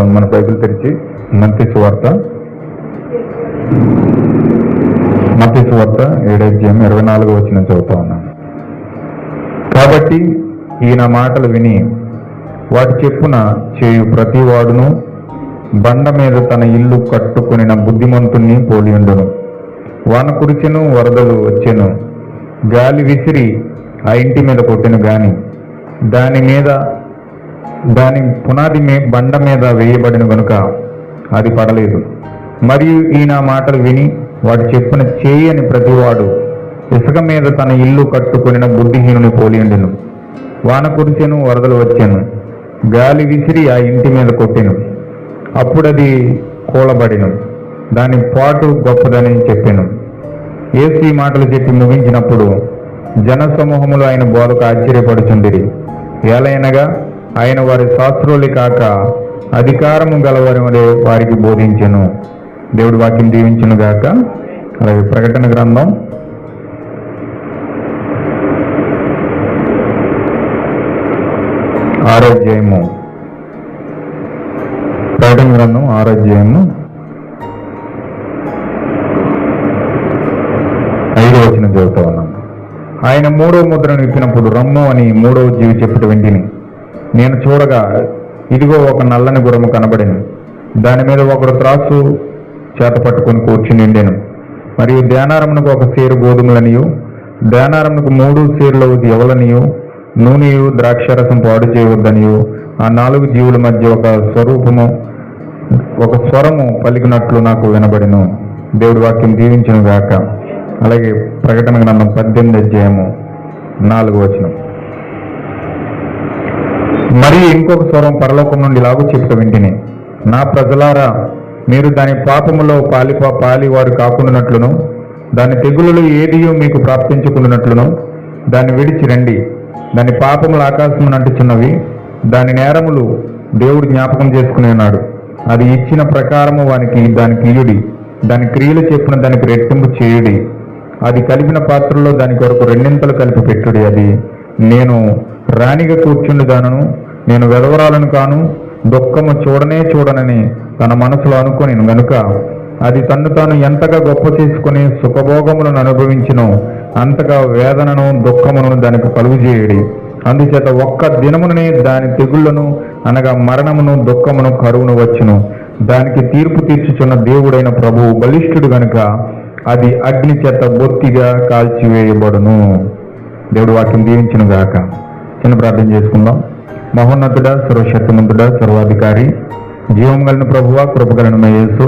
చదువుతాం మన బైబిల్ తెరిచి మత్తి సువార్త మత్తి సువార్త ఏడాధ్యాయం ఇరవై నాలుగు వచ్చిన చదువుతా ఉన్నాను. కాబట్టి ఈయన మాటలు విని వాటి చెప్పున చేయు ప్రతివాడును బండ మీద తన ఇల్లు కట్టుకునిన బుద్ధిమంతుణ్ణి పోలియుండును వాన కురిచెను వరదలు వచ్చెను. గాలి విసిరి ఆ ఇంటి మీద కొట్టెను గాని దాని మీద దాని పునాది మీ బండ మీద వేయబడిన గనుక అది పడలేదు. మరియు ఈయన మాటలు విని వాడు చెప్పిన చేయని ప్రతివాడు ఇసుక మీద తన ఇల్లు కట్టుకొనిన బుద్ధిహీనుని పోలియుండెను వాన కురిచెను వరదలు వచ్చాను. గాలి విసిరి ఆ ఇంటి మీద కొట్టెను. అప్పుడది కూలబడిను. దాని పాటు గొప్పదని చెప్పాను. ఏసీ ఈ మాటలు చెప్పి ముగించినప్పుడు జన సమూహములు ఆయన బోధకు ఆశ్చర్యపడుచుండిరి. ఏలైనగా ఆయన వారి శాస్త్రులు కాక అధికారము గలవారి వలె వారికి బోధించెను. దేవుడి వాక్యం దీవించను గాక. అలాగే ప్రకటన గ్రంథం. ఆరోగ్యము ప్రకటన గ్రంథం ఆరోగ్యము ఐదో వచ్చిన చదువుతా ఆయన మూడో ముద్రను ఇచ్చినప్పుడు రమ్ము అని మూడవ జీవి చెప్పిన వెంటనే నేను చూడగా ఇదిగో ఒక నల్లని గుర్రము కనబడింది దాని మీద ఒకడు త్రాసు చేత పట్టుకొని కూర్చుని నిండెను. మరియు ధ్యానారమునకు ఒక సేరు గోధుమలనియు ధ్యానారమునకు మూడు సేర్లు ఎవలనియు నూనెయు ద్రాక్షరసం పాడు చేయవద్దనియు ఆ నాలుగు జీవుల మధ్య ఒక స్వరూపము ఒక స్వరము పలికినట్లు నాకు వినబడిను. దేవుడి వాక్యం దీవించును గాక అలాగే ప్రకటన గ్రంథం పద్దెనిమిది అధ్యాయము నాలుగు వచనం. మరి ఇంకొక స్వరం పరలోకం నుండి లాగు చెప్పు వింటిని నా ప్రజలారా మీరు దాని పాపములో పాలిపా పాలివారు కాకుండానట్లును దాని తెగులలో ఏదియో మీకు ప్రాప్తించుకున్నట్లును దాన్ని విడిచి రండి. దాని పాపములు ఆకాశం అంటుచున్నవి దాని నేరములు దేవుడు జ్ఞాపకం చేసుకుని ఉన్నాడు. అది ఇచ్చిన ప్రకారము వానికి దానికి ఇయుడి దాని క్రియలు చెప్పిన దానికి రెట్టింపు చేయుడి. అది కలిపిన పాత్రలో దాని కొరకు రెండింతలు కలిపి పెట్టుడి. అది నేను రాణిగా కూర్చుండుదానను నేను వెదవరాలను కాను దుఃఖము చూడనే చూడనని తన మనసులో అనుకుని గనుక అది తన్ను తాను ఎంతగా గొప్ప చేసుకుని సుఖభోగములను అనుభవించను అంతగా వేదనను దుఃఖమును దానికి కలుగు చేయడి. అందుచేత ఒక్క దినముననే దాని తెగుళ్ళను అనగా మరణమును దుఃఖమును కరువును వచ్చును. దానికి తీర్పు తీర్చుచున్న దేవుడైన ప్రభువు బలిష్ఠుడు గనుక అది అగ్ని చేత బొత్తిగా కాల్చివేయబడును. దేవుడు వాటిని దీవించును గాక చిన్న ప్రార్థన చేసుకుందాం. మహోన్నతుడ సర్వశక్తిమంతుడ సర్వాధికారి. జీవం కలిగిన ప్రభువ కృపగలను మయేసు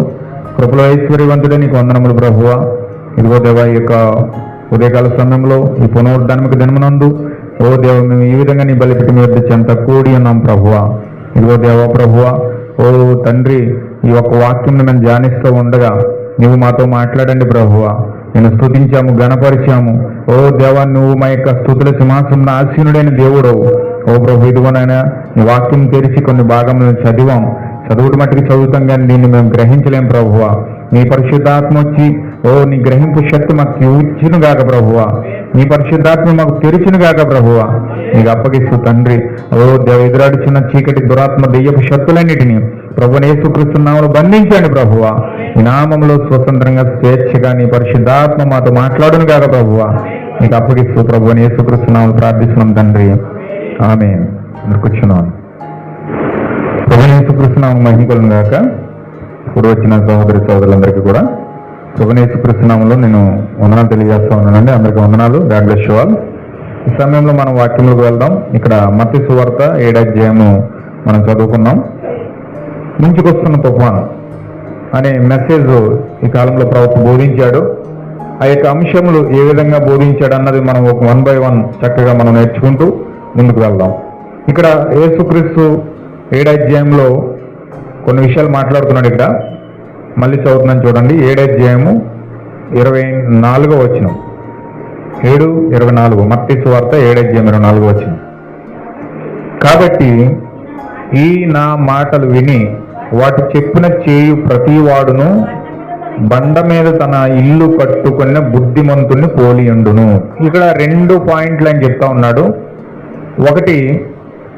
కృపలో ఐశ్వర్యవంతుడ నీకు వందనములు ప్రభువ. ఇదిగో దేవ ఈ యొక్క ఉదయకాల సమయంలో ఈ పునరుద్ధానమిక దినమునందు ఓ దేవ మేము ఈ విధంగా నీ బలిపెట్టి మీ చెంత కూడి ఉన్నాం ప్రభువ. ఇదిగో దేవ ప్రభువ ఓ తండ్రి ఈ యొక్క వాక్యం మేము ధ్యానిస్తూ ఉండగా నువ్వు మాతో మాట్లాడండి ప్రభువ. నేను స్థుతించాము గణపరిచాము ఓ దేవా నువ్వు మా యొక్క స్థుతుల సింహాసనం ఆసీనుడైన దేవుడవు. ఓ ప్రభు ఇదిగోనైనా నీ వాక్యం తెరిచి కొన్ని భాగములను చదివాం. చదువుడు మట్టుకు చదువుతాం కానీ దీన్ని మేము గ్రహించలేం ప్రభువ. నీ పరిశుద్ధాత్మ వచ్చి ఓ నీ గ్రహింపు శక్తి మాకు ఇచ్చును గాక ప్రభువ. నీ పరిశుద్ధాత్మ మాకు తెరిచిన గాక ప్రభువ. నీకు అప్పగిస్తూ తండ్రి ఓ దేవ ఎదురాడుచున్న చీకటి దురాత్మ దెయ్యపు శక్తులన్నిటిని ప్రభు యేసుక్రీస్తునామలు బంధించండి ప్రభువ. ఈ నామంలో స్వతంత్రంగా స్వేచ్ఛగా నీ పరిశుద్ధాత్మ మాతో మాట్లాడును గాక ప్రభువ. నీకు అప్పగిస్తూ ప్రభు యేసుక్రీస్తునామలు ప్రార్థిస్తున్నాం తండ్రి. ఆమె కూర్చున్నాను ప్రభు యేసుక్రీస్తునామం మహిమకులను గాక. ఇప్పుడు వచ్చిన సహోదరి సోదరులందరికీ కూడా ప్రభు నేను వందనాలు తెలియజేస్తా ఉన్నానండి. అందరికీ వందనాలు. God bless all. ఈ సమయంలో మనం వాక్యంలోకి వెళ్దాం. ఇక్కడ మత్తి సువార్త ఏడాధ్యాయము మనం చదువుకున్నాం. ముంచుకొస్తున్న తుఫాను అనే మెసేజ్ ఈ కాలంలో ప్రవక్త బోధించాడు. ఆ యొక్క అంశములు ఏ విధంగా బోధించాడు అన్నది మనం ఒక వన్ బై వన్ చక్కగా మనం నేర్చుకుంటూ ముందుకు వెళ్దాం. ఇక్కడ యేసుక్రీస్తు ఏడాధ్యాయంలో కొన్ని విషయాలు మాట్లాడుతున్నాడు ఇక్కడ. మళ్ళీ చదువుతున్నాను చూడండి. ఏడాధ్యాయము ఇరవై నాలుగో వచ్చిన ఏడు ఇరవై నాలుగు. మత్తి సువార్త ఏడాధ్యాయం ఇరవై నాలుగో వచ్చిన కాబట్టి ఈ నా మాటలు విని వాటి చెప్పున చేయు ప్రతివాడును బండ మీద తన ఇల్లు కట్టుకున్న బుద్ధిమంతుని పోలియుండును ఇక్కడ రెండు పాయింట్లు అని చెప్తా ఉన్నాడు. ఒకటి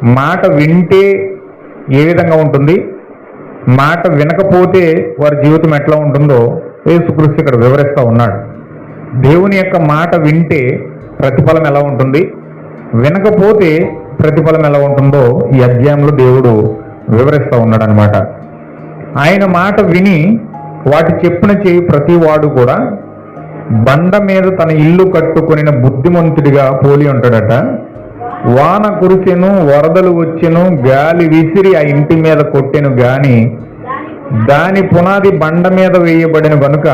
మాట వింటే ఏ విధంగా ఉంటుంది? మాట వినకపోతే వారి జీవితం ఎట్లా ఉంటుందో యేసుక్రీస్తు ఇక్కడ వివరిస్తూ ఉన్నాడు. దేవుని యొక్క మాట వింటే ప్రతిఫలం ఎలా ఉంటుంది? వినకపోతే ప్రతిఫలం ఎలా ఉంటుందో ఈ అధ్యాయంలో దేవుడు వివరిస్తూ ఉన్నాడు అనమాట ఆయన మాట విని వాటి చెప్పున చేయి ప్రతి వాడు కూడా బండ మీద తన ఇల్లు కట్టుకుని బుద్ధిమంతుడిగా పోలి ఉంటాడట. వాన కురిసెను వరదలు వచ్చెను గాలి విసిరి ఆ ఇంటి మీద కొట్టెను గాని దాని పునాది బండ మీద వేయబడిన కనుక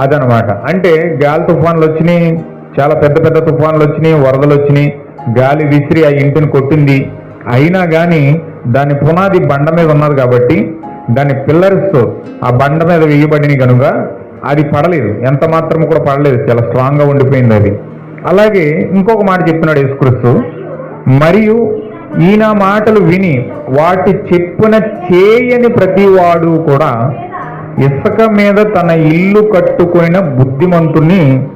అదనమాట. అంటే గాలి తుఫాన్లు వచ్చినాయి చాలా పెద్ద పెద్ద తుఫాన్లు వచ్చినాయి వరదలు వచ్చినాయి గాలి విసిరి ఆ ఇంటిని కొట్టింది. అయినా కానీ దాని పునాది బండ మీద ఉన్నది కాబట్టి దాని పిల్లర్స్ ఆ బండ మీద వేయబడిన కనుక అది పడలేదు. ఎంత మాత్రం కూడా పడలేదు. చాలా స్ట్రాంగ్గా ఉండిపోయింది అది. అలాగే ఇంకొక మాట చెప్తున్నాడు యేసుక్రీస్తు. మరియు ఈయన మాటలు విని వాటి చెప్పున చేయని ప్రతివాడు కూడా ఇసుక మీద తన ఇల్లు కట్టుకున్న బుద్ధిమంతుణ్ణి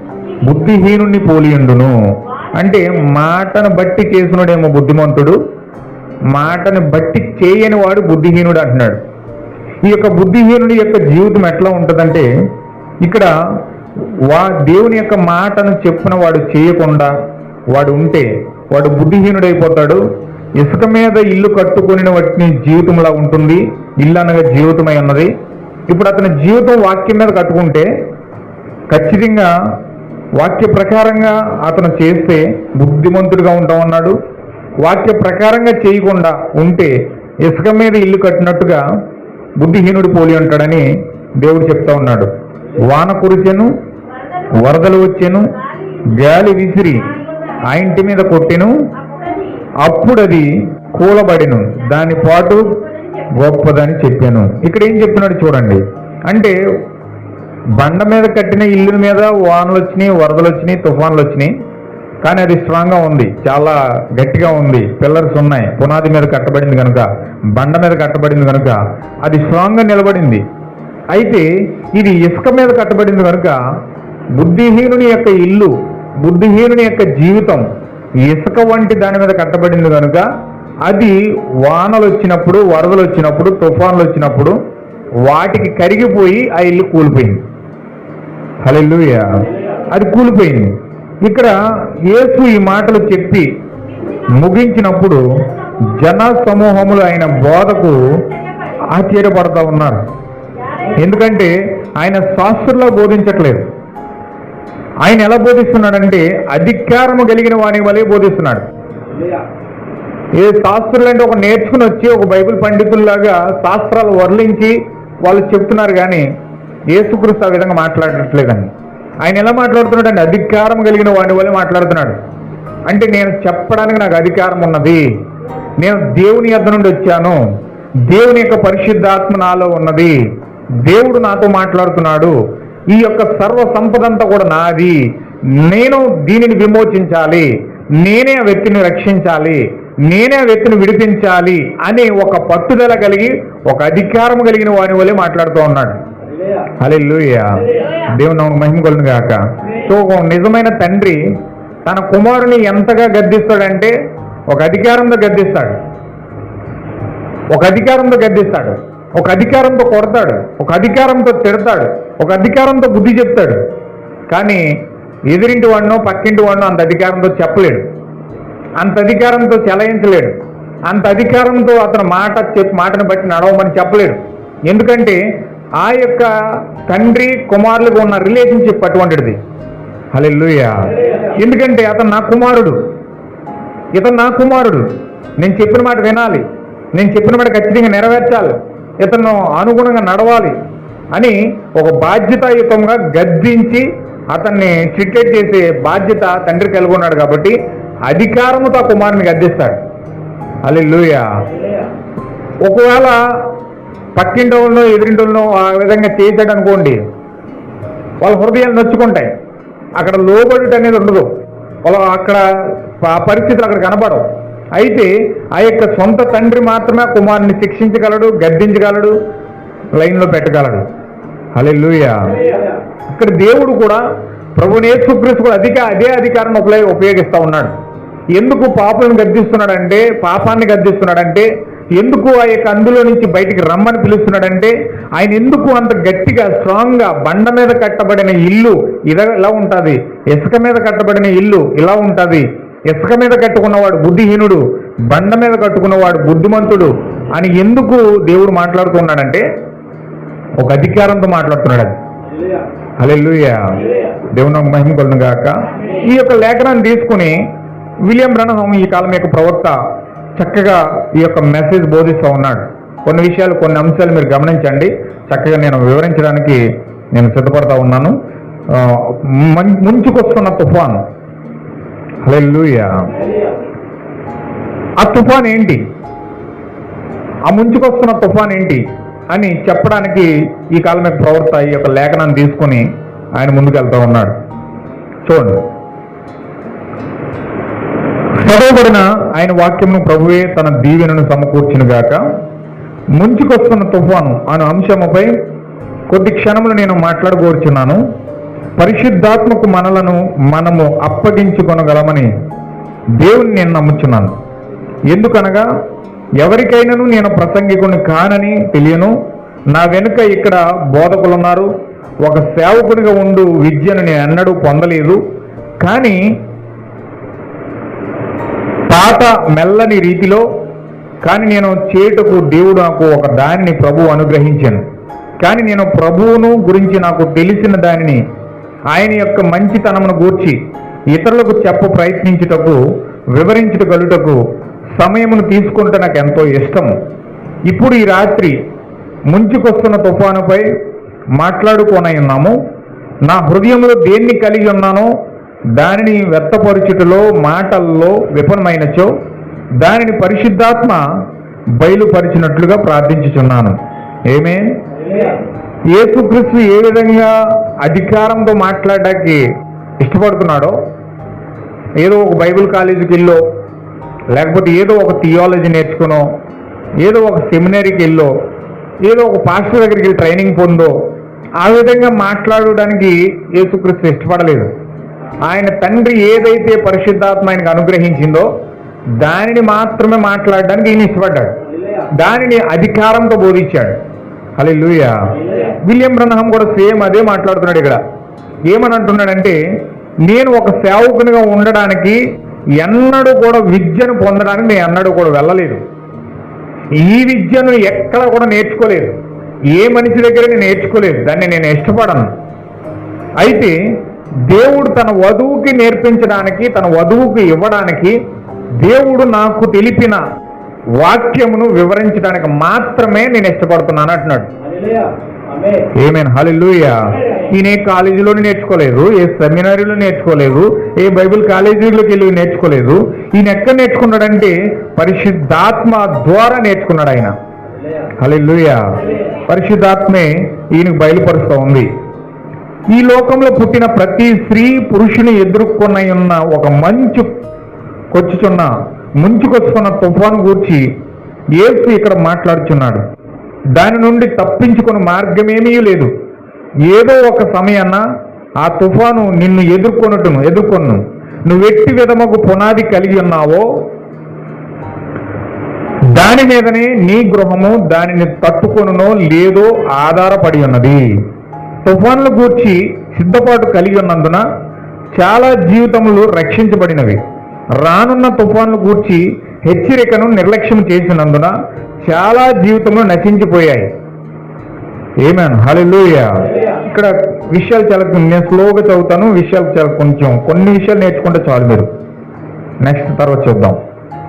బుద్ధిహీనుణ్ణి పోలియుండును అంటే మాటను బట్టి చేసినడేమో బుద్ధిమంతుడు మాటను బట్టి చేయని వాడు బుద్ధిహీనుడు అంటున్నాడు. ఈ యొక్క బుద్ధిహీనుడి యొక్క జీవితం ఎట్లా ఉంటుందంటే ఇక్కడ వా దేవుని యొక్క మాటను చెప్పిన వాడు చేయకుండా వాడు ఉంటే వాడు బుద్ధిహీనుడైపోతాడు. ఇసుక మీద ఇల్లు కట్టుకుని వాటిని జీవితంలా ఉంటుంది. ఇల్లు అనగా జీవితమై ఉన్నది. ఇప్పుడు అతని జీవితం వాక్యం మీద కట్టుకుంటే ఖచ్చితంగా వాక్య ప్రకారంగా అతను చేస్తే బుద్ధిమంతుడిగా ఉంటామన్నాడు. వాక్య ప్రకారంగా చేయకుండా ఉంటే ఇసుక మీద ఇల్లు కట్టినట్టుగా బుద్ధిహీనుడు పోలి ఉంటాడని దేవుడు చెప్తా ఉన్నాడు. వాన కురిచెను వరదలు వచ్చెను గాలి విసిరి ఆ ఇంటి మీద కొట్టెను అప్పుడు అది కూలబడిను. దాని పాటు గొప్పదని చెప్పాను. ఇక్కడ ఏం చెప్తున్నాడు చూడండి. అంటే బండ మీద కట్టిన ఇల్లు మీద వానలు వచ్చినాయి వరదలు వచ్చినాయి తుఫాన్లు వచ్చినాయి. కానీ అది స్ట్రాంగ్గా ఉంది. చాలా గట్టిగా ఉంది. పిల్లర్స్ ఉన్నాయి. పునాది మీద కట్టబడింది కనుక బండ మీద కట్టబడింది కనుక అది స్ట్రాంగ్గా నిలబడింది. అయితే ఇది ఇసుక మీద కట్టబడింది కనుక బుద్ధిహీనుని యొక్క ఇల్లు బుద్ధిహీనుని యొక్క జీవితం ఇసుక వంటి దాని మీద కట్టబడింది కనుక అది వానలు వచ్చినప్పుడు వరదలు వచ్చినప్పుడు తుఫాన్లు వచ్చినప్పుడు వాటికి కరిగిపోయి ఆ ఇల్లు కూలిపోయింది. హలో అది కూలిపోయింది. ఇక్కడ యేసు ఈ మాటలు చెప్పి ముగించినప్పుడు జన సమూహములు ఆయన బోధకు ఆశ్చర్యపడతా ఉన్నారు. ఎందుకంటే ఆయన శాస్త్రంలో బోధించట్లేదు. ఆయన ఎలా బోధిస్తున్నాడంటే అధికారము కలిగిన వాని వలె బోధిస్తున్నాడు. ఏ శాస్త్రులు అంటే ఒక నేర్చుకుని వచ్చి ఒక బైబిల్ పండితుల్లాగా శాస్త్రాలు వర్లించి వాళ్ళు చెప్తున్నారు కానీ ఏసుకృష్ణ ఆ విధంగా మాట్లాడట్లేదండి. ఆయన ఎలా మాట్లాడుతున్నాడు అంటే అధికారం కలిగిన వాడి వల్ల మాట్లాడుతున్నాడు. అంటే నేను చెప్పడానికి నాకు అధికారం ఉన్నది. నేను దేవుని యొద్ద నుండి వచ్చాను. దేవుని యొక్క పరిశుద్ధాత్మ నాలో ఉన్నది. దేవుడు నాతో మాట్లాడుతున్నాడు. ఈ యొక్క సర్వ సంపదంతా కూడా నాది. నేను దీనిని విమోచించాలి. నేనే ఆ వ్యక్తిని రక్షించాలి. నేనే ఆ వ్యక్తిని విడిపించాలి అనే ఒక పట్టుదల కలిగి ఒక అధికారం కలిగిన వాని వల్లే మాట్లాడుతూ ఉన్నాడు. హల్లెలూయా. దేవుని మహిమ కలుగును గాక. సో ఒక నిజమైన తండ్రి తన కుమారుని ఎంతగా గద్దిస్తాడంటే ఒక అధికారంతో గద్దిస్తాడు. ఒక అధికారంతో గద్దిస్తాడు. ఒక అధికారంతో కొడతాడు ఒక అధికారంతో తిడతాడు ఒక అధికారంతో బుద్ధి చెప్తాడు. కానీ ఎదురింటి వాడినో పక్కింటి వాడినో అంత అధికారంతో చెప్పలేడు. అంత అధికారంతో చెలయించలేడు. అంత అధికారంతో అతను మాట చెప్పి మాటను బట్టి నడవమని చెప్పలేడు. ఎందుకంటే ఆ యొక్క తండ్రి కుమారులకు ఉన్న రిలేషన్షిప్ అటువంటిది. హలెల్లుయా. ఎందుకంటే అతను నా కుమారుడు. ఇతను నా కుమారుడు. నేను చెప్పిన మాట వినాలి. నేను చెప్పిన మాట ఖచ్చితంగా నెరవేర్చాలి. ఇతను అనుగుణంగా నడవాలి అని ఒక బాధ్యతాయుతంగా గద్దించి అతన్ని చిట్టెట్ చేసే బాధ్యత తండ్రి కలిగి ఉన్నాడు కాబట్టి అధికారముతో ఆ కుమారుని గద్దిస్తాడు. హల్లెలూయా. ఒకవేళ పక్కింటి వాళ్ళనో వాళ్ళనో ఆ విధంగా చేశాడు అనుకోండి వాళ్ళ హృదయాలు నొచ్చుకుంటాయి. అక్కడ లోబడి అనేది ఉండదు. వాళ్ళ అక్కడ పరిస్థితులు అక్కడ కనపడవు. అయితే ఆ యొక్క సొంత తండ్రి మాత్రమే కుమారుని శిక్షించగలడు గద్దించగలడు లైన్లో పెట్టగలడు. హల్లెలూయా. ఇక్కడ దేవుడు కూడా ప్రభు నేర్చుక్రీస్తు కూడా అధిక అదే అధికారాన్ని ఉపయోగ ఉపయోగిస్తూ ఉన్నాడు. ఎందుకు పాపులను గద్దిస్తున్నాడంటే పాపాన్ని గద్దిస్తున్నాడంటే ఎందుకు ఆ యొక్క అందులో నుంచి బయటికి రమ్మని పిలుస్తున్నాడంటే ఆయన ఎందుకు అంత గట్టిగా స్ట్రాంగ్గా బండ మీద కట్టబడిన ఇల్లు ఇద ఇలా ఉంటుంది ఇసుక మీద కట్టబడిన ఇల్లు ఇలా ఉంటుంది ఇసుక మీద కట్టుకున్నవాడు బుద్ధిహీనుడు బండ మీద కట్టుకున్నవాడు బుద్ధిమంతుడు అని ఎందుకు దేవుడు మాట్లాడుతున్నాడంటే ఒక అధికారంతో మాట్లాడుతున్నాడు అది. హల్లెలూయా. దేవుని మహిమ కొలను గాక. ఈ యొక్క లేఖనాన్ని తీసుకుని విలియం బ్రణహం ఈ కాలం యొక్క ప్రవక్త చక్కగా ఈ యొక్క మెసేజ్ బోధిస్తూ ఉన్నాడు. కొన్ని విషయాలు కొన్ని అంశాలు మీరు గమనించండి. చక్కగా నేను వివరించడానికి నేను సిద్ధపడతా ఉన్నాను. ముంచుకొస్తున్న తుఫాను. హల్లెలూయా. ఆ తుఫాన్ ఏంటి? ఆ ముంచుకొస్తున్న తుఫాన్ ఏంటి? అని చెప్పడానికి ఈ కాలం యొక్క ప్రవర్త ఈ యొక్క లేఖనాన్ని తీసుకొని ఆయన ముందుకు వెళ్తా ఉన్నాడు. చూడండి. చదవబడిన ఆయన వాక్యమును ప్రభువే తన దీవెనను సమకూర్చును గాక. ముంచుకొస్తున్న తుఫాను అనే అంశముపై కొద్ది క్షణములు నేను మాట్లాడగోరుచున్నాను. పరిశుద్ధాత్మకు మనలను మనము అప్పగించుకొనగలమని దేవుని నేను నమ్ముచున్నాను. ఎందుకనగా ఎవరికైనాను నేను ప్రసంగికుని కానని తెలియను. నా వెనుక ఇక్కడ బోధకులు ఉన్నారు ఒక సేవకునిగా ఉండు విద్యను నేను ఎన్నడూ పొందలేదు. కానీ పాత మెల్లని రీతిలో కానీ నేను చేటుకు దేవుడు నాకు ఒక దానిని ప్రభువు అనుగ్రహించాను. కానీ నేను ప్రభువును గురించి నాకు తెలిసిన దానిని ఆయన యొక్క మంచితనమును గూర్చి ఇతరులకు చెప్ప ప్రయత్నించుటకు వివరించుటగలుటకు సమయమును తీసుకుంటే నాకు ఎంతో ఇష్టం ఇప్పుడు ఈ రాత్రి ముంచుకొస్తున్న తుఫానుపై మాట్లాడుకోనై ఉన్నాము నా హృదయంలో దేన్ని కలిగి ఉన్నానో దానిని వ్యక్తపరచుటలో మాటల్లో విఫలమైనచో దానిని పరిశుద్ధాత్మ బయలుపరిచినట్లుగా ప్రార్థించుచున్నాను. ఏమే యేసుక్రీస్తు ఏ విధంగా అధికారంతో మాట్లాడడానికి ఇష్టపడుతున్నాడో ఏదో ఒక బైబిల్ కాలేజీకి వెళ్ళో లేకపోతే ఏదో ఒక థియాలజీ నేర్చుకునో ఏదో ఒక సెమినరీకి వెళ్ళో ఏదో ఒక పాస్టర్ దగ్గరికి వెళ్ళి ట్రైనింగ్ పొందో ఆ విధంగా మాట్లాడడానికి యేసుక్రీస్తు ఇష్టపడలేదు. ఆయన తండ్రి ఏదైతే పరిశుద్ధాత్మ ఆయనకు అనుగ్రహించిందో దానిని మాత్రమే మాట్లాడడానికి ఈయన ఇష్టపడ్డాడు. దానిని అధికారంతో బోధించాడు. అలే విలియం బ్రహ్మం కూడా సేమ్ అదే మాట్లాడుతున్నాడు ఇక్కడ. ఏమని అంటున్నాడంటే నేను ఒక సేవకునిగా ఉండడానికి ఎన్నడూ కూడా విద్యను పొందడానికి నేను ఎన్నడూ కూడా వెళ్ళలేదు. ఈ విద్యను ఎక్కడ కూడా నేర్చుకోలేదు. ఏ మనిషి దగ్గర నేను నేర్చుకోలేదు. దాన్ని నేను ఇష్టపడను. అయితే దేవుడు తన వధువుకి నేర్పించడానికి తన వధువుకి ఇవ్వడానికి దేవుడు నాకు తెలిపిన వాక్యమును వివరించడానికి మాత్రమే నేను ఇష్టపడుతున్నాను అంటున్నాడు. ఏమేన్ హల్లెలూయా ఈయన ఏ కాలేజీలోనే నేర్చుకోలేదు ఏ సెమినారీలో నేర్చుకోలేదు ఏ బైబిల్ కాలేజీలోకి వెళ్ళి నేర్చుకోలేదు. ఈయన ఎక్కడ నేర్చుకున్నాడంటే పరిశుద్ధాత్మ ద్వారా నేర్చుకున్నాడు ఆయన. హల్లెలూయా. పరిశుద్ధాత్మే ఈయనకు బయలుపరుస్తూ ఉంది. ఈ లోకంలో పుట్టిన ప్రతి స్త్రీ పురుషుని ఎదుర్కొన్న ఉన్న ఒక మంచు కొచ్చుచున్న ముంచుకొచ్చుకున్న తుఫాను గూర్చి ఏసు ఇక్కడ మాట్లాడుచున్నాడు. దాని నుండి తప్పించుకున్న మార్గమేమీ లేదు. ఏదో ఒక సమయాన ఆ తుఫాను నిన్ను ఎదుర్కొనటను ఎదుర్కొను నువ్వు ఎట్టి విధముకు పునాది కలిగి ఉన్నావో దాని మీదనే నీ గృహము దానిని తట్టుకొనునో లేదో ఆధారపడి ఉన్నది. తుఫాన్ల గూర్చి సిద్ధపాటు కలిగి ఉన్నందున చాలా జీవితములు రక్షించబడినవి. రానున్న తుఫాన్లు గూర్చి హెచ్చరికను నిర్లక్ష్యం చేసినందున చాలా జీవితంలో నశించిపోయాయి. ఏమేన్ హల్లెలూయా ఇక్కడ విషయాలు చాలా నేను స్లోగా చదువుతాను విషయాలు చాలా కొంచెం కొన్ని విషయాలు నేర్చుకుంటే చాలు మీరు. నెక్స్ట్ తర్వాత చూద్దాం.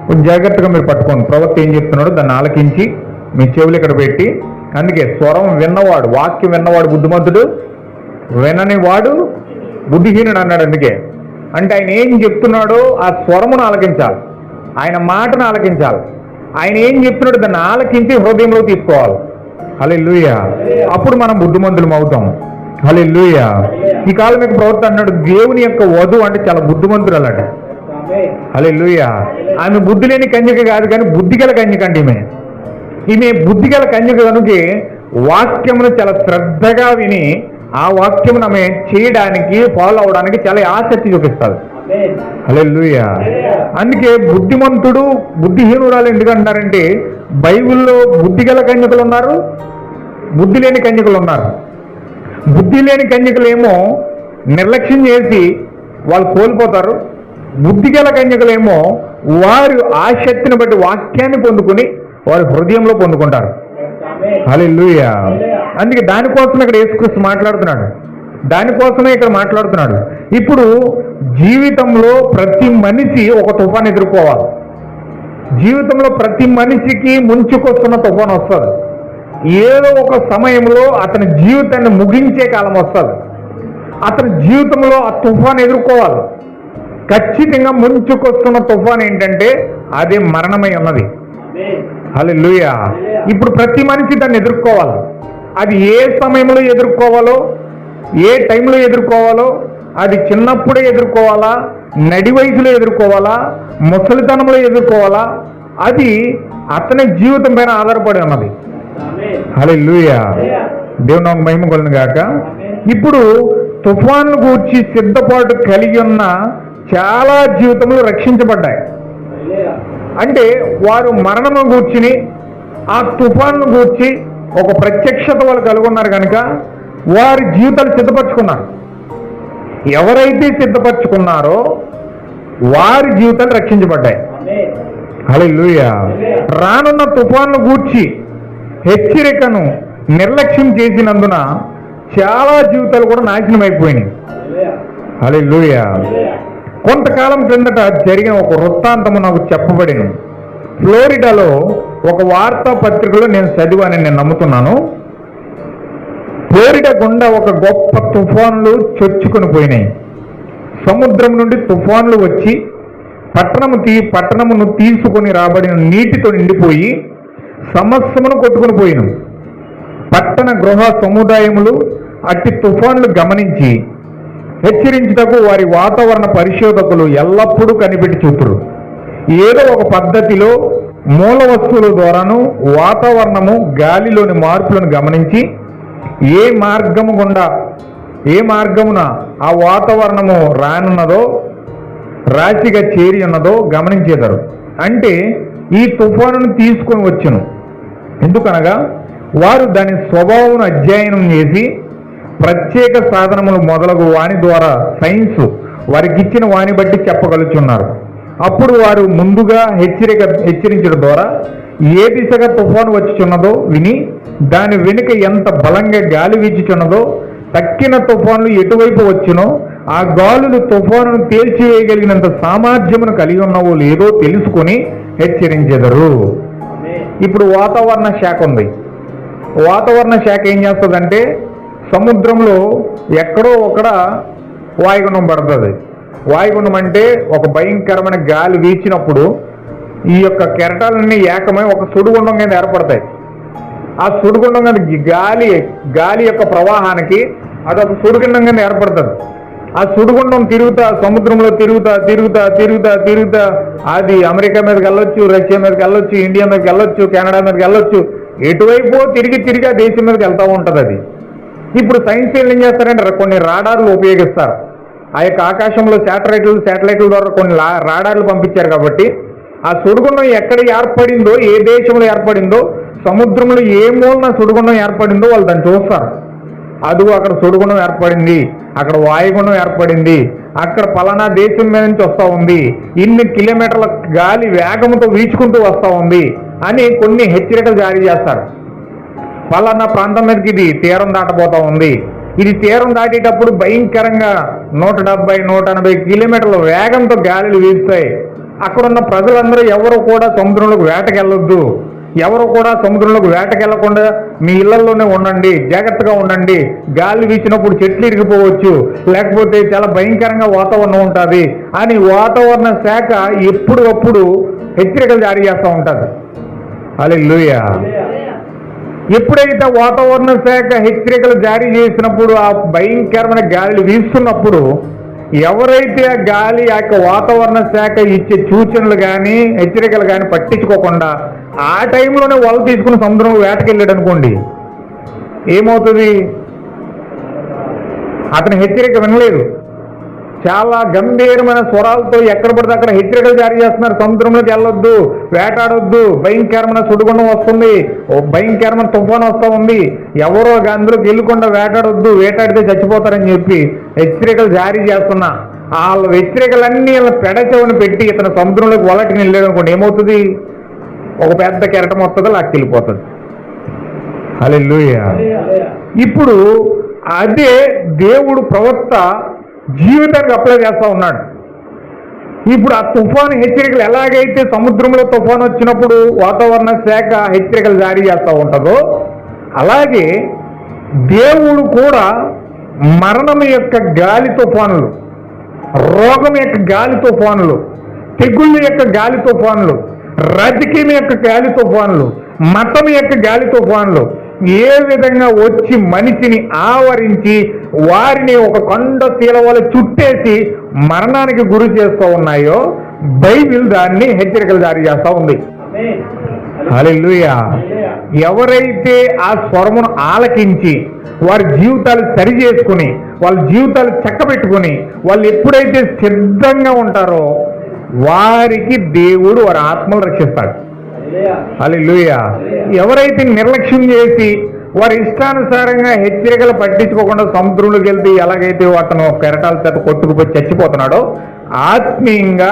కొంచెం జాగ్రత్తగా మీరు పట్టుకోండి. ప్రవక్త ఏం చెప్తున్నాడో దాన్ని ఆలకించి మీ చెవులు ఇక్కడ పెట్టి అందుకే స్వరం విన్నవాడు వాక్యం విన్నవాడు బుద్ధిమంతుడు వినని వాడు బుద్ధిహీనుడు అన్నాడు అందుకే. అంటే ఆయన ఏం చెప్తున్నాడో ఆ స్వరమును ఆలకించాలి. ఆయన మాటను ఆలకించాలి. ఆయన ఏం చెప్తున్నాడో దాన్ని ఆలకించి హృదయంలో తీసుకోవాలి. హలే అప్పుడు మనం బుద్ధిమంతులం అవుతాం. హలే ఈ కాలం యొక్క ప్రవర్తన అన్నాడు దేవుని యొక్క వధువు అంటే చాలా బుద్ధిమంతురాలట. హలే ఆమె బుద్ధి లేని కన్యక కాదు కానీ బుద్ధి గల కన్యక అండి ఈమె. ఈమె బుద్ధి గల కన్యక కనుక వాక్యమును చాలా శ్రద్ధగా విని ఆ వాక్యమును ఆమె చేయడానికి ఫాలో అవడానికి చాలా ఆసక్తి చూపిస్తారు హల్లెలూయా. అందుకే బుద్ధిమంతుడు బుద్ధిహీనురాలు ఎందుకంటారంటే బైబిల్లో బుద్ధి గల కన్యకలు ఉన్నారు బుద్ధి లేని కన్యకలు ఉన్నారు. బుద్ధి లేని కన్యకలేమో నిర్లక్ష్యం చేసి వాళ్ళు కోల్పోతారు. బుద్ధి గల కన్యకలేమో వారు ఆ శక్తిని బట్టి వాక్యాన్ని పొందుకుని వారి హృదయంలో పొందుకుంటారు. హల్లెలూయా. అందుకే దానికోసం ఇక్కడ యేసుక్రీస్తు మాట్లాడుతున్నాడు. దానికోసమే ఇక్కడ మాట్లాడుతున్నాడు. ఇప్పుడు జీవితంలో ప్రతి మనిషి ఒక తుఫాన్ ఎదుర్కోవాలి. జీవితంలో ప్రతి మనిషికి ముంచుకొస్తున్న తుఫాన్ వస్తుంది. ఏదో ఒక సమయంలో అతని జీవితాన్ని ముగించే కాలం వస్తుంది. అతని జీవితంలో ఆ తుఫాన్ ఎదుర్కోవాలి. ఖచ్చితంగా ముంచుకొస్తున్న తుఫాన్ ఏంటంటే అది మరణమై ఉన్నది. హల్లెలూయా ఇప్పుడు ప్రతి మనిషి దాన్ని ఎదుర్కోవాలి. అది ఏ సమయంలో ఎదుర్కోవాలో ఏ టైంలో ఎదుర్కోవాలో అది చిన్నప్పుడే ఎదుర్కోవాలా నడి వయసులో ఎదుర్కోవాలా ముసలితనంలో ఎదుర్కోవాలా అది అతని జీవితం పైన ఆధారపడి ఉన్నది. హల్లెలూయా. దేవుని ఒక మహిమ కొలను గాక. ఇప్పుడు తుఫాన్ను గూర్చి సిద్ధపాటు కలిగి ఉన్న చాలా జీవితములు రక్షించబడ్డాయి. అంటే వారు మరణము గూర్చిని ఆ తుఫాన్ను గూర్చి ఒక ప్రత్యక్షత వాళ్ళు కలుగున్నారు కనుక వారి జీవితాలు సిద్ధపరచుకున్నారు. ఎవరైతే సిద్ధపరచుకున్నారో వారి జీవితాలు రక్షించబడ్డాయి. హల్లెలూయా. రానున్న తుఫాన్ను గూర్చి హెచ్చరికను నిర్లక్ష్యం చేసినందున చాలా జీవితాలు కూడా నాశనం అయిపోయినాయి. హల్లెలూయా. కొంతకాలం క్రిందట జరిగిన ఒక వృత్తాంతము నాకు చెప్పబడింది ఫ్లోరిడాలో ఒక వార్తా పత్రికలో నేను చదివానని నేను నమ్ముతున్నాను. ఫ్లోరిడా గుండా ఒక గొప్ప తుఫాన్లు చొచ్చుకొని పోయినాయి. సముద్రం నుండి తుఫాన్లు వచ్చి పట్టణము తీ పట్టణమును తీసుకొని రాబడిన నీటితో నిండిపోయి సమస్యమును కొట్టుకుని పోయిన. పట్టణ గృహ సముదాయములు అట్టి తుఫాన్లు గమనించి హెచ్చరించుటకు వారి వాతావరణ పరిశోధకులు ఎల్లప్పుడూ కనిపెట్టి చూపురు ఏదో ఒక పద్ధతిలో మూల వస్తువుల ద్వారాను వాతావరణము గాలిలోని మార్పులను గమనించి ఏ మార్గము గుండా ఏ మార్గమున ఆ వాతావరణము రానున్నదో రాశిగా చేరి ఉన్నదో గమనించేదారు. అంటే ఈ తుఫానును తీసుకొని వచ్చును. ఎందుకనగా వారు దాని స్వభావం అధ్యయనం చేసి ప్రత్యేక సాధనములు మొదలగు వాని ద్వారా సైన్స్ వారికి ఇచ్చిన వాని బట్టి చెప్పగలుచున్నారు. అప్పుడు వారు ముందుగా హెచ్చరిక హెచ్చరించడం ద్వారా ఏ దిశగా తుఫాను వచ్చుచున్నదో విని దాని వెనుక ఎంత బలంగా గాలి వీచుచున్నదో తక్కిన తుఫాన్లు ఎటువైపు వచ్చునో ఆ గాలులు తుఫానును తేల్చివేయగలిగినంత సామర్థ్యమును కలిగి ఉన్నవో లేదో తెలుసుకొని హెచ్చరించెదరు. ఇప్పుడు వాతావరణ శాఖ ఉంది. వాతావరణ శాఖ ఏం చేస్తుందంటే సముద్రంలో ఎక్కడో ఒకడ వాయుగుణం పడుతుంది. వాయుగుండం అంటే ఒక భయంకరమైన గాలి వీచినప్పుడు ఈ యొక్క కెరటాలన్నీ ఏకమై ఒక సుడిగుండం కింద ఏర్పడతాయి. ఆ సుడిగుండం కింద గాలి గాలి యొక్క ప్రవాహానికి అదొక సుడిగుండం కింద ఏర్పడుతుంది. ఆ సుడిగుండం తిరుగుతా సముద్రంలో తిరుగుతా తిరుగుతా తిరుగుతా తిరుగుతా అది అమెరికా మీదకి వెళ్ళొచ్చు రష్యా మీదకి వెళ్ళొచ్చు ఇండియా మీదకి వెళ్ళొచ్చు కెనడా మీదకి వెళ్ళొచ్చు ఎటువైపు తిరిగి తిరిగి ఆ దేశం మీదకి వెళ్తూ ఉంటుంది అది. ఇప్పుడు సైన్స్ ఏం చేస్తారంటే కొన్ని రాడార్లు ఉపయోగిస్తారు. ఆ యొక్క ఆకాశంలో శాటిలైట్లు శాటిలైట్ల ద్వారా కొన్ని లా- రాడార్లు పంపించారు కాబట్టి ఆ సుడిగుండం ఎక్కడ ఏర్పడిందో ఏ దేశంలో ఏర్పడిందో సముద్రంలో ఏ మూలన సుడిగుండం ఏర్పడిందో వాళ్ళు దాన్ని చూస్తారు. అదిగో అక్కడ సుడిగుండం ఏర్పడింది అక్కడ వాయుగుండం ఏర్పడింది అక్కడ పలానా దేశం మీద నుంచి వస్తూ ఉంది ఇన్ని కిలోమీటర్ల గాలి వేగంతో వీచుకుంటూ వస్తూ ఉంది అని కొన్ని హెచ్చరికలు జారీ చేస్తారు. పలానా ప్రాంతం మీదకి ఇది తీరం దాటబోతూ ఉంది. ఇది తీరం దాటేటప్పుడు భయంకరంగా నూట డెబ్బై నూట ఎనభై కిలోమీటర్ల వేగంతో గాలులు వీస్తాయి. అక్కడున్న ప్రజలందరూ ఎవరు కూడా సముద్రంలోకి వేటకెళ్ళొద్దు. ఎవరు కూడా సముద్రంలోకి వేటకెళ్ళకుండా మీ ఇళ్ళలోనే ఉండండి జాగ్రత్తగా ఉండండి. గాలి వీచినప్పుడు చెట్లు ఇరిగిపోవచ్చు. లేకపోతే చాలా భయంకరంగా వాతావరణం ఉంటుంది. అని వాతావరణ శాఖ ఎప్పుడప్పుడు హెచ్చరికలు జారీ చేస్తూ ఉంటుంది. అలే ఎప్పుడైతే వాతావరణ శాఖ హెచ్చరికలు జారీ చేసినప్పుడు ఆ భయంకరమైన గాలి వీస్తున్నప్పుడు ఎవరైతే ఆ గాలి ఆ యొక్క వాతావరణ శాఖ ఇచ్చే సూచనలు కానీ హెచ్చరికలు కానీ పట్టించుకోకుండా ఆ టైంలోనే వల తీసుకుని సముద్రంలో వేటకెళ్ళాడు అనుకోండి ఏమవుతుంది? అతని హెచ్చరిక వినలేదు. చాలా గంభీరమైన స్వరాలతో ఎక్కడ పడితే అక్కడ హెచ్చరికలు జారీ చేస్తున్నారు. సముద్రంలోకి వెళ్ళొద్దు వేటాడొద్దు భయంకరమైన సుడిగుండం వస్తుంది. ఓ భయంకరమైన తుఫాను వస్తూ ఉంది. ఎవరో అందులోకి వెళ్ళకుండా వేటాడొద్దు వేటాడితే చచ్చిపోతారని చెప్పి హెచ్చరికలు జారీ చేస్తున్నా. వాళ్ళ హెచ్చరికలన్నీ పెడచెవని పెట్టి ఇతను సముద్రంలోకి వలటిని వెళ్ళాడు అనుకోండి ఏమవుతుంది? ఒక పెద్ద కెరటం వస్తుందో లాక్కెళ్ళిపోతుంది. హల్లెలూయా. ఇప్పుడు అదే దేవుడు ప్రవక్త జీవితానికి అప్లై చేస్తూ ఉన్నాడు. ఇప్పుడు ఆ తుఫాను హెచ్చరికలు ఎలాగైతే సముద్రంలో తుఫాను వచ్చినప్పుడు వాతావరణ శాఖ హెచ్చరికలు జారీ చేస్తూ ఉంటుందో అలాగే దేవుడు కూడా మరణం యొక్క గాలి తుఫానులు రోగం యొక్క గాలి తుఫానులు తెగుళ్ళ యొక్క గాలి తుఫానులు రాజకీయం యొక్క గాలి తుఫానులు మతం యొక్క గాలి తుఫానులు ఏ విధంగా వచ్చి మనిషిని ఆవరించి వారిని ఒక కొండ శీలవల చుట్టేసి మరణానికి గురి చేస్తూ ఉన్నాయో బైబిల్ దాన్ని హెచ్చరికలు జారీ చేస్తూ ఉంది. హల్లెలూయా. ఎవరైతే ఆ స్వరమును ఆలకించి వారి జీవితాలు సరి చేసుకుని వాళ్ళ జీవితాలు చక్కబెట్టుకుని వాళ్ళు ఎప్పుడైతే సిద్ధంగా ఉంటారో వారికి దేవుడు వారి ఆత్మలు రక్షిస్తాడు. హల్లెలూయా. ఎవరైతే నిర్లక్ష్యం చేసి వారి ఇష్టానుసారంగా హెచ్చరికలు పట్టించుకోకుండా సముద్రంలోకి వెళ్తే ఎలాగైతే అతను కెరటాల చేత కొట్టుకుపోయి చచ్చిపోతున్నాడో ఆత్మీయంగా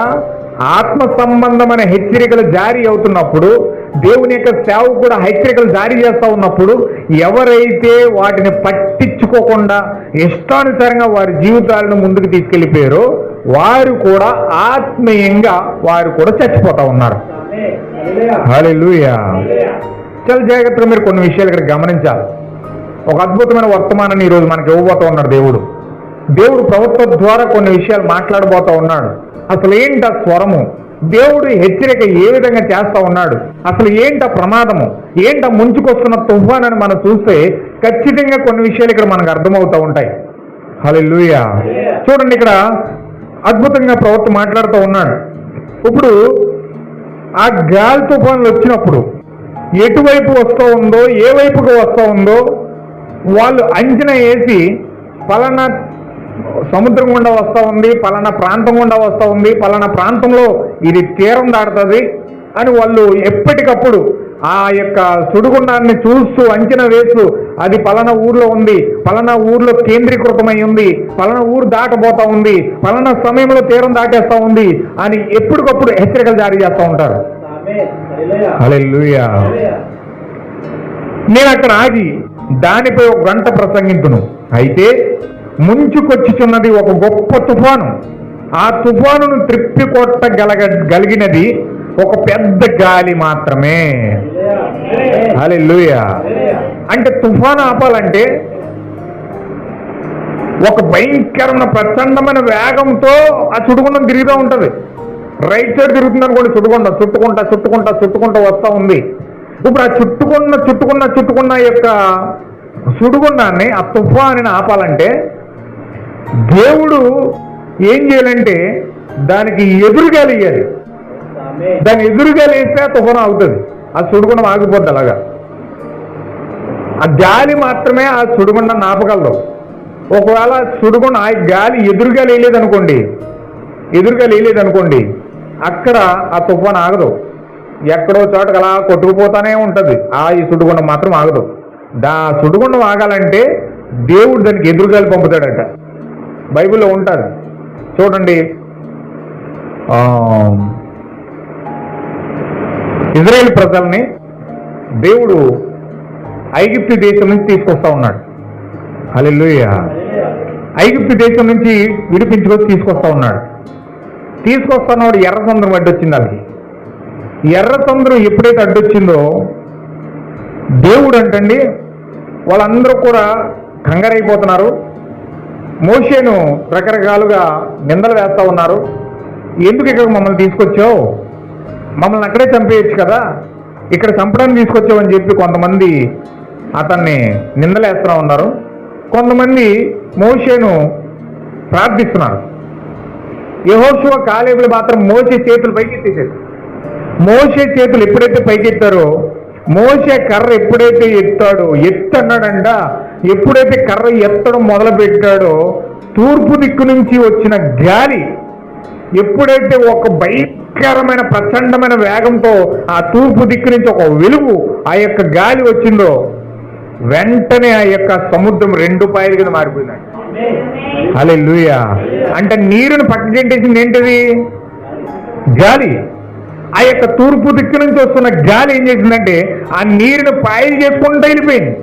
ఆత్మ సంబంధమైన హెచ్చరికలు జారీ అవుతున్నప్పుడు దేవుని యొక్క సేవ కూడా హెచ్చరికలు జారీ చేస్తూ ఉన్నప్పుడు ఎవరైతే వాటిని పట్టించుకోకుండా ఇష్టానుసారంగా వారి జీవితాలను ముందుకు తీసుకెళ్ళిపోయారో వారు కూడా ఆత్మీయంగా వారు కూడా చచ్చిపోతా ఉన్నారు. హల్లెలూయా. చాలా జాగ్రత్తగా మీరు కొన్ని విషయాలు ఇక్కడ గమనించాలి. ఒక అద్భుతమైన వర్తమానాన్ని ఈరోజు మనకి ఇవ్వబోతా ఉన్నాడు దేవుడు. దేవుడు ప్రవక్త ద్వారా కొన్ని విషయాలు మాట్లాడబోతా ఉన్నాడు. అసలు ఏంటి ఆ స్వరము? దేవుడు హెచ్చరిక ఏ విధంగా చేస్తా ఉన్నాడు? అసలు ఏంటి ఆ ప్రమాదము? ఏంటి ఆ ముంచుకొస్తున్న తుఫాన్ అని మనం చూస్తే ఖచ్చితంగా కొన్ని విషయాలు ఇక్కడ మనకు అర్థమవుతూ ఉంటాయి. హల్లెలూయా. చూడండి ఇక్కడ అద్భుతంగా ప్రవక్త మాట్లాడుతూ ఉన్నాడు. ఇప్పుడు ఆ గాలి తుఫాన్లు వచ్చినప్పుడు ఎటువైపు వస్తూ ఉందో ఏ వైపుకు వస్తూ ఉందో వాళ్ళు అంచనా వేసి పలానా సముద్రం గుండా వస్తూ ఉంది పలానా ప్రాంతం గుండా వస్తూ ఉంది పలానా ప్రాంతంలో ఇది తీరం దాడుతుంది అని వాళ్ళు ఎప్పటికప్పుడు ఆ యొక్క సుడిగుండాన్ని చూస్తూ అంచనా వేస్తూ అది పలానా ఊర్లో ఉంది పలానా ఊర్లో కేంద్రీకృతమై ఉంది పలానా ఊరు దాటబోతా ఉంది పలానా సమయంలో తీరం దాటేస్తా ఉంది అని ఎప్పటికప్పుడు హెచ్చరికలు జారీ చేస్తూ ఉంటారు. నేను అక్కడ ఆగి దానిపై ఒక గంట ప్రసంగించును. అయితే ముంచుకొచ్చుచున్నది ఒక గొప్ప తుఫాను. ఆ తుఫానును త్రిప్పి కొట్టగలగ గలిగినది ఒక పెద్ద గాలి మాత్రమే. హల్లెలూయా. అంటే తుఫాను ఆపాలంటే ఒక భయంకరమైన ప్రచండమైన వేగంతో ఆ చుడుగుండం తిరుగుతూ ఉంటుంది. రైట్ సైడ్ తిరుగుతుంది అనుకోండి చుట్టుకుంటా చుట్టుకుంటా చుట్టుకుంటా చుట్టుకుంటా వస్తూ ఉంది. ఇప్పుడు ఆ చుట్టుకున్న చుట్టుకున్న చుట్టుకున్న యొక్క చుడుగుండాన్ని ఆ తుఫాన్ని ఆపాలంటే దేవుడు ఏం చేయాలంటే దానికి ఎదురుగాలి ఇయ్యాలి. దాన్ని ఎదురుగా లేస్తే తుఫాను ఆగుతుంది. ఆ సుడిగుండం ఆగిపోద్ది అలాగా. ఆ గాలి మాత్రమే ఆ సుడిగుండం ఆపగలదు ఒకవేళ సుడిగుండం ఆ గాలి ఎదురుగా లేదనుకోండి ఎదురుగా లేదనుకోండి అక్కడ ఆ తుఫాన్ ఆగదు. ఎక్కడో చోటకి అలా కొట్టుకుపోతానే ఉంటుంది. ఆ ఈ సుడిగుండం మాత్రం ఆగదు. దా సుడిగుండం ఆగాలంటే దేవుడు దానికి ఎదురుగాలి పంపుతాడట. బైబిల్లో ఉంటుంది. చూడండి. ఇజ్రాయెల్ ప్రజల్ని దేవుడు ఐగిప్తు దేశం నుంచి తీసుకొస్తా ఉన్నాడు. హల్లెలూయా. ఐగిప్తు దేశం నుంచి విడిపించుకొని తీసుకొస్తా ఉన్నాడు. తీసుకొస్తున్నవాడు ఎర్ర సముద్రం అడ్డొచ్చింది వాళ్ళకి. ఎర్ర సముద్రం ఎప్పుడైతే అడ్డొచ్చిందో దేవుడు అంటండి వాళ్ళందరూ కూడా కంగారైపోతున్నారు. మోషేను రకరకాలుగా నిందలు వేస్తూ ఉన్నారు. ఎందుకు ఇక్కడ మమ్మల్ని తీసుకొచ్చావు? మమ్మల్ని అక్కడే చంపేయచ్చు కదా? ఇక్కడ చంపడానికి తీసుకొచ్చామని చెప్పి కొంతమంది అతన్ని నిందలేస్తూ ఉన్నారు. కొంతమంది మోషేను ప్రార్థిస్తున్నారు. యహోశివ కాలేబులు మాత్రం మోసే చేతులు పైకెత్తేసారు మోసే చేతులు ఎప్పుడైతే పైకెత్తారో మోసే కర్ర ఎప్పుడైతే ఎత్తాడో ఎత్తన్నాడంట. ఎప్పుడైతే కర్ర ఎత్తడం మొదలు పెట్టాడో తూర్పు దిక్కు నుంచి వచ్చిన గాలి ఎప్పుడైతే ఒక భయంకరమైన ప్రచండమైన వేగంతో ఆ తూర్పు దిక్కు నుంచి ఒక వెలుగు ఆ యొక్క గాలి వచ్చిందో వెంటనే ఆ యొక్క సముద్రం రెండు పాయలు కింద మారిపోయిందండి అలే అంటే నీరుని పక్కకెంటేసింది ఏంటిది? గాలి. ఆ యొక్క తూర్పు దిక్కు నుంచి వస్తున్న గాలి ఏం చేసిందంటే ఆ నీరుని పాయలు చేసుకుంటూ వెళ్ళిపోయింది.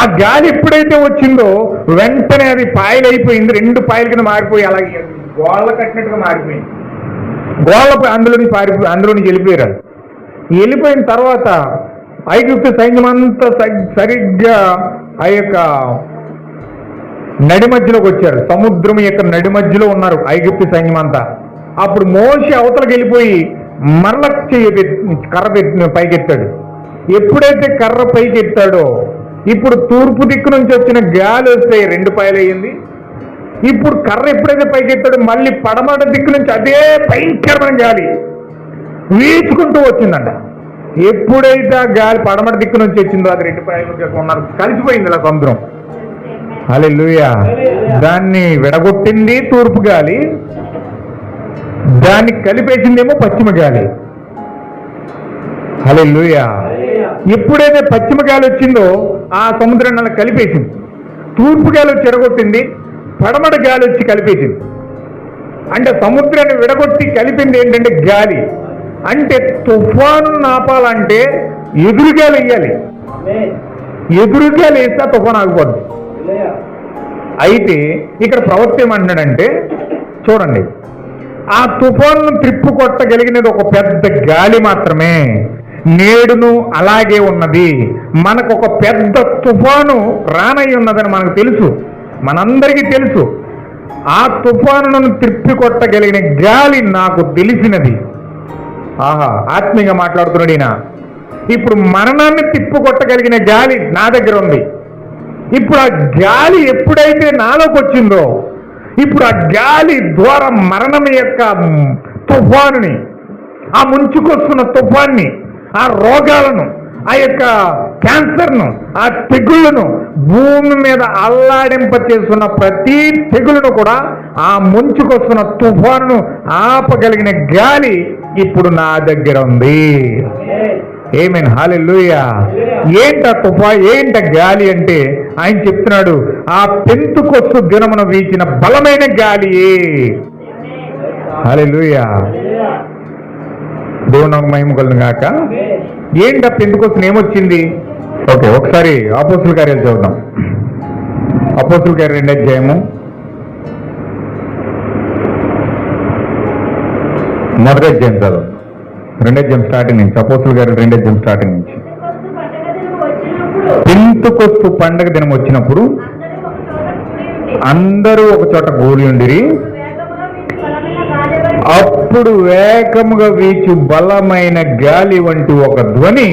ఆ గాలి ఎప్పుడైతే వచ్చిందో వెంటనే అది పాయలు అయిపోయింది రెండు పాయల కింద మారిపోయి అలాగే గోడలు కట్టినట్టుగా మారిపోయింది. గోళ్ళపై అందులోని పారి పారిపోయి వెళ్ళిపోయారు. వెళ్ళిపోయిన తర్వాత ఐగుప్తు సైన్యం అంతా సరిగ్గా ఆ యొక్క నడి మధ్యలోకి వచ్చారు. సముద్రం యొక్క నడి మధ్యలో ఉన్నారు ఐగుప్తు సైన్యం అంతా అప్పుడు మోషి అవతలకి వెళ్ళిపోయి మరల చెయ్యి కర్ర పెట్టి పైకెత్తాడు. ఎప్పుడైతే కర్ర పైకెత్తాడో ఇప్పుడు తూర్పు దిక్కు నుంచి వచ్చిన గాలి వస్తే రెండు పాయలు అయ్యింది ఇప్పుడు కర్ర ఎప్పుడైతే పైకెత్తాడో మళ్ళీ పడమట దిక్కు నుంచి అదే భయంకరమైన గాలి వీచుకుంటూ వచ్చిందంట. ఎప్పుడైతే ఆ గాలి పడమట దిక్కు నుంచి వచ్చిందో అది రెండు పాయలు ఉన్నారు. కలిసిపోయింది ఇలా సముద్రం హల్లెలూయా. దాన్ని విడగొట్టింది తూర్పు గాలి. దాన్ని కలిపేసిందేమో పశ్చిమ గాలి. హల్లెలూయా. ఎప్పుడైతే పశ్చిమ గాలి వచ్చిందో ఆ సముద్రం నల్ల కలిపేసింది. తూర్పు గాలి వచ్చి పడమట గాలి వచ్చి కలిపేసింది. అంటే సముద్రాన్ని విడగొట్టి కలిపింది ఏంటంటే గాలి. అంటే తుఫాను ఆపాలంటే ఎదురుగాలి వేయాలి. ఎదురుగాలి వేస్తే తుఫాను ఆగిపోద్ది. అయితే ఇక్కడ ప్రవక్త ఏమంటున్నాడంటే చూడండి. ఆ తుఫాను త్రిప్పు కొట్టగలిగినది ఒక పెద్ద గాలి మాత్రమే. నేడును అలాగే ఉన్నది. మనకు ఒక పెద్ద తుఫాను రానై ఉన్నదని మనకు తెలుసు. మనందరికీ తెలుసు ఆ తుఫానును త్రిప్పి కొట్టగలిగిన గాలి నాకు తెలిసినది. ఆహా ఆత్మీయంగా మాట్లాడుతున్నాడు ఈయన. ఇప్పుడు మరణాన్ని తిప్పు కొట్టగలిగిన గాలి నా దగ్గర ఉంది. ఇప్పుడు ఆ గాలి ఎప్పుడైతే నాలోకి వచ్చిందో ఇప్పుడు ఆ గాలి ద్వారా మరణం యొక్క తుఫానుని ఆ ముంచుకొస్తున్న తుఫాన్ని ఆ రోగాలను ఆ యొక్క క్యాన్సర్ను ఆ తెగుళ్ళను భూమి మీద అల్లాడింప చేస్తున్న ప్రతి తెగులను కూడా ఆ ముంచుకొస్తున్న తుఫాను ఆపగలిగిన గాలి ఇప్పుడు నా దగ్గర ఉంది. ఏమేన్ హాలెల్లుయా ఏంట తుఫా ఏంట గాలి అంటే ఆయన చెప్తున్నాడు ఆ పెంతుకొస్తు దినమున వీచిన బలమైన గాలి. హాలెల్లుయా దేవునకు మహిమ కలను గాక. ఏంట పెంతుకొస్తు ఏమొచ్చింది? ఓకే ఒకసారి అపోసుల కార్యాలు చదువుదాం. అపోసుల కార్యం రెండో అధ్యాయము. మొదటి అధ్యాయం చదువు రెండో అధ్యాయం స్టార్టింగ్ నుంచి అపోసుల గారి రెండో అధ్యాయం స్టార్టింగ్ నుంచి. పెంతుకొస్తు పండగ దినం వచ్చినప్పుడు అందరూ ఒక చోట గోలి ఉండిరి. అప్పుడు వేగముగా వీచు బలమైన గాలి వంటి ఒక ధ్వని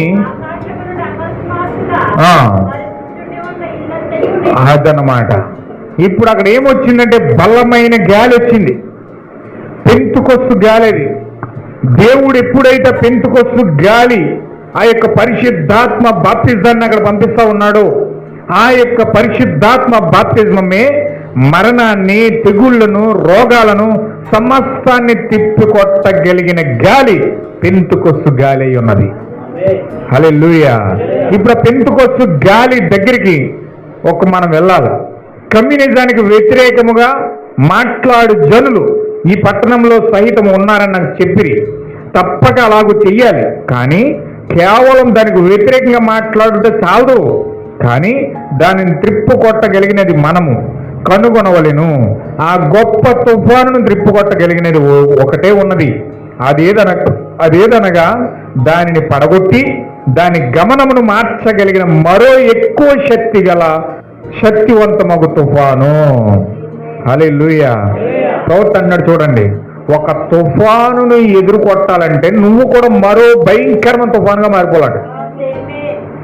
ఆ. అదనమాట ఇప్పుడు అక్కడ ఏమొచ్చిందంటే బలమైన గాలి వచ్చింది. పెంతుకొస్తు గాలి అది. దేవుడు ఎప్పుడైతే పెంతుకొస్తు గాలి ఆ యొక్క పరిశుద్ధాత్మ బాప్తిజాన్ని అక్కడ పంపిస్తా ఉన్నాడో ఆ యొక్క పరిశుద్ధాత్మ బాప్తిజమే మరణాన్ని తెగుళ్ళను రోగాలను సమస్తాన్ని తిప్పికొట్టగలిగిన గాలి పెంతుకొస్తు గాలి అయి ఉన్నది. హలే ఇప్పుడు పెంతుకొస్తు గాలి దగ్గరికి ఒక మనం వెళ్ళాలి. కమ్యూనిజానికి వ్యతిరేకముగా మాట్లాడు జనులు ఈ పట్టణంలో సహితం ఉన్నారని నాకు చెప్పిరి. తప్పక అలాగూ చెయ్యాలి. కానీ కేవలం దానికి వ్యతిరేకంగా మాట్లాడుతే చాలదు. కానీ దానిని త్రిప్పు కొట్టగలిగినది మనము. కనుగొనవలెను. ఆ గొప్ప తుఫానును త్రిప్పు కొట్టగలిగినది ఓ- ఒకటే ఉన్నది. అదేదన అదేదనగా దానిని పడగొట్టి దాని గమనమును మార్చగలిగిన మరో ఎక్కువ శక్తి గల శక్తివంతమగు తుఫాను. అలే లూయ ప్రవక్త అన్నాడు చూడండి ఒక తుఫానును ఎదుర్కొట్టాలంటే నువ్వు కూడా మరో భయంకరమైన తుఫానుగా మారిపోవాలట.